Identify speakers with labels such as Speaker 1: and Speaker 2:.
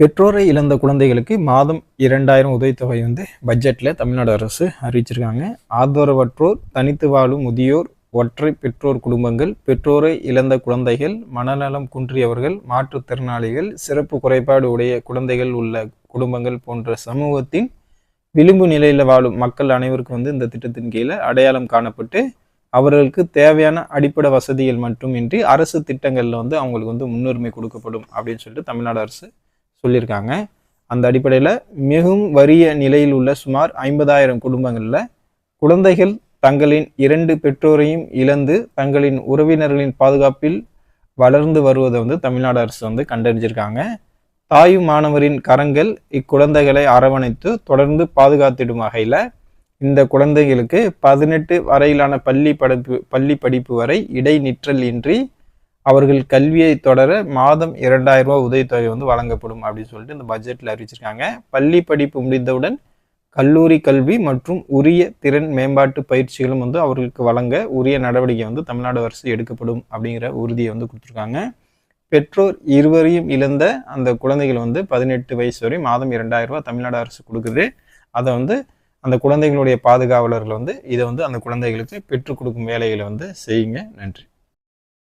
Speaker 1: பெற்றோரை இழந்த குழந்தைகளுக்கு மாதம் இரண்டாயிரம் உதவித்தொகை வந்து பட்ஜெட்டில் தமிழ்நாடு அரசு அறிவிச்சிருக்காங்க. ஆதரவற்றோர் தனித்து வாழும் முதியோர் ஒற்றை பெற்றோர் குடும்பங்கள் பெற்றோரை இழந்த குழந்தைகள் மனநலம் குன்றியவர்கள் மாற்றுத்திறனாளிகள் சிறப்பு குறைபாடு உடைய குழந்தைகள் உள்ள குடும்பங்கள் போன்ற சமூகத்தின் விளிம்பு நிலையில் வாழும் மக்கள் அனைவருக்கும் வந்து இந்த திட்டத்தின் கீழே அடையாளம் காணப்பட்டு அவர்களுக்கு தேவையான அடிப்படை வசதிகள் மட்டுமின்றி அரசு திட்டங்களில் வந்து அவங்களுக்கு வந்து முன்னுரிமை கொடுக்கப்படும் அப்படின்னு சொல்லிட்டு தமிழ்நாடு அரசு சொல்லியிருக்காங்க. அந்த அடிப்படையில் மிகவும் வறிய நிலையில் உள்ள சுமார் ஐம்பதாயிரம் குடும்பங்களில் குழந்தைகள் தங்களின் இரண்டு பெற்றோரையும் இழந்து தங்களின் உறவினர்களின் பாதுகாப்பில் வளர்ந்து வருவதை வந்து தமிழ்நாடு அரசு வந்து கண்டறிஞ்சிருக்காங்க. தாயும் மாணவரின் கரங்கள் இக்குழந்தைகளை அரவணைத்து தொடர்ந்து பாதுகாத்திடும் வகையில் இந்த குழந்தைகளுக்கு பதினெட்டு வரையிலான பள்ளி படிப்பு பள்ளி படிப்பு வரை இடைநிற்றல் இன்றி அவர்கள் கல்வியை தொடர மாதம் இரண்டாயிரம் ரூபாய் உதவித்தொகை வந்து வழங்கப்படும் அப்படின்னு சொல்லிட்டு இந்த பட்ஜெட்டில் அறிவிச்சிருக்காங்க. பள்ளி படிப்பு முடிந்தவுடன் கல்லூரி கல்வி மற்றும் உரிய திறன் மேம்பாட்டு பயிற்சிகளும் வந்து அவர்களுக்கு வழங்க உரிய நடவடிக்கை வந்து தமிழ்நாடு அரசு எடுக்கப்படும் அப்படிங்கிற உறுதியை வந்து கொடுத்துருக்காங்க. பெற்றோர் இருவரையும் இழந்த அந்த குழந்தைகள் வந்து பதினெட்டு வயசு வரை மாதம் இரண்டாயிரம் ரூபாய் தமிழ்நாடு அரசு கொடுக்குது. அதை வந்து அந்த குழந்தைகளுடைய பாதுகாவலர்கள் வந்து இதை வந்து அந்த குழந்தைகளுக்கு பெற்றுக் கொடுக்கும் வேலைகளை வந்து செய்யுங்க. நன்றி.